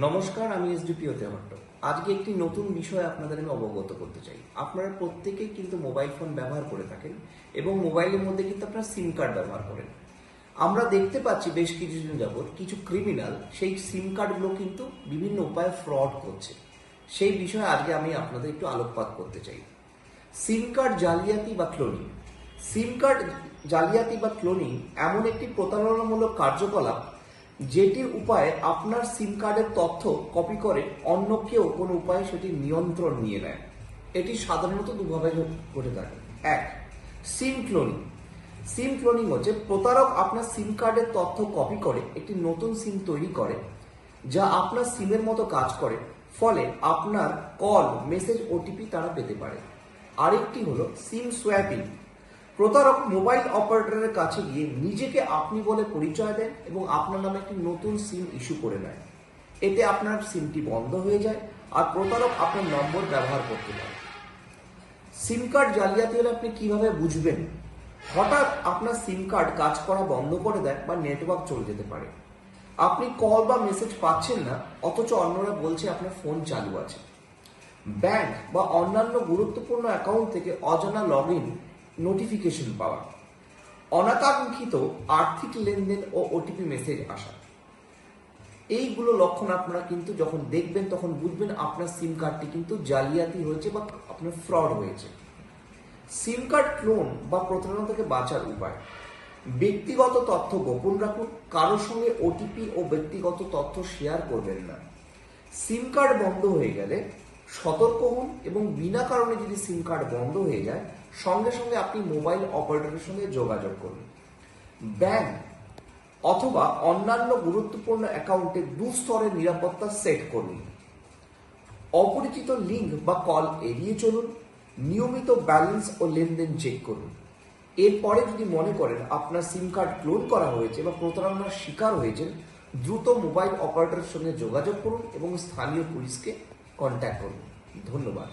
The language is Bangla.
নমস্কার, আমি এসডিপি হতে হট্ট আজকে একটি নতুন বিষয় আপনাদের আমি অবগত করতে চাই। আপনারা প্রত্যেকেই কিন্তু মোবাইল ফোন ব্যবহার করে থাকেন এবং মোবাইলের মধ্যে কিন্তু আপনারা সিম কার্ড ব্যবহার করেন। আমরা দেখতে পাচ্ছি বেশ কিছুদিন যাবৎ কিছু ক্রিমিনাল সেই সিম কার্ডগুলো কিন্তু বিভিন্ন উপায়ে ফ্রড করছে। সেই বিষয়ে আজকে আমি আপনাদের একটু আলোকপাত করতে চাই। সিম কার্ড জালিয়াতি বা ক্লোনিং। সিম কার্ড জালিয়াতি বা ক্লোনিং এমন একটি প্রতারণামূলক কার্যকলাপ যেটির উপায়ে আপনার সিম কার্ডের তথ্য কপি করে অন্য কেউ কোনো উপায়ে সেটি নিয়ন্ত্রণ নিয়ে নেয়। এটি সাধারণত দুভাবে ঘটে থাকে। এক সিম ক্লোনিং সিম ক্লোনিং হচ্ছে প্রতারক আপনার সিম কার্ডের তথ্য কপি করে একটি নতুন সিম তৈরি করে, যা আপনার সিমের মতো কাজ করে, ফলে আপনার কল মেসেজ ওটিপি তারা পেতে পারে। আরেকটি হলো সিম সোয়াপিং প্রতারক মোবাইল অপারেটরের কাছে গিয়ে নিজেকে আপনি বলে পরিচয় দেন এবং আপনার নামে একটি নতুন সিম ইস্যু করে নেয়। এতে আপনার সিমটি বন্ধ হয়ে যায় আর প্রতারক আপনার নম্বর ব্যবহার করতে পারে। সিম কার্ড জালিয়াতি হলে আপনি কীভাবে বুঝবেন? হঠাৎ আপনার সিম কার্ড কাজ করা বন্ধ করে দেয় বা নেটওয়ার্ক চলে যেতে পারে। আপনি কল বা মেসেজ পাচ্ছেন না, অথচ অন্যরা বলছে আপনার ফোন চালু আছে। ব্যাংক বা অন্যান্য গুরুত্বপূর্ণ অ্যাকাউন্ট থেকে অজানা লগ ইন নোটিফিকেশন পাওয়া। অনাকাঙ্ক্ষিত আর্থিক লেনদেন ও ওটিপি মেসেজ আসা। এইগুলো লক্ষণ আপনারা কিন্তু যখন দেখবেন, তখন বুঝবেন আপনার সিম কার্ডটি কিন্তু জালিয়াতি হয়েছে বা আপনার ফ্রড হয়েছে। সিম কার্ড ক্লোন বা প্রতারণা থেকে বাঁচার উপায়। ব্যক্তিগত তথ্য গোপন রাখুন, কারোর সঙ্গে ওটিপি ও ব্যক্তিগত তথ্য শেয়ার করবেন না। সিম কার্ড বন্ধ হয়ে গেলে সতর্ক হন এবং বিনা কারণে যদি সিম কার্ড বন্ধ হয়ে যায়, সঙ্গে সঙ্গে আপনি মোবাইল অপারেটরের সঙ্গে যোগাযোগ করুন। ব্যাংক অথবা অন্যান্য গুরুত্বপূর্ণ অ্যাকাউন্টে দু দুস্তরের নিরাপত্তা সেট করুন। অপরিচিত লিঙ্ক বা কল এড়িয়ে চলুন। নিয়মিত ব্যালেন্স ও লেনদেন চেক করুন। এরপরে যদি মনে করেন আপনার সিম কার্ড ক্লোন করা হয়েছে বা প্রতারণার শিকার হয়েছেন, দ্রুত মোবাইল অপারেটরের সঙ্গে যোগাযোগ করুন এবং স্থানীয় পুলিশকে কন্ট্যাক্ট করুন। ধন্যবাদ।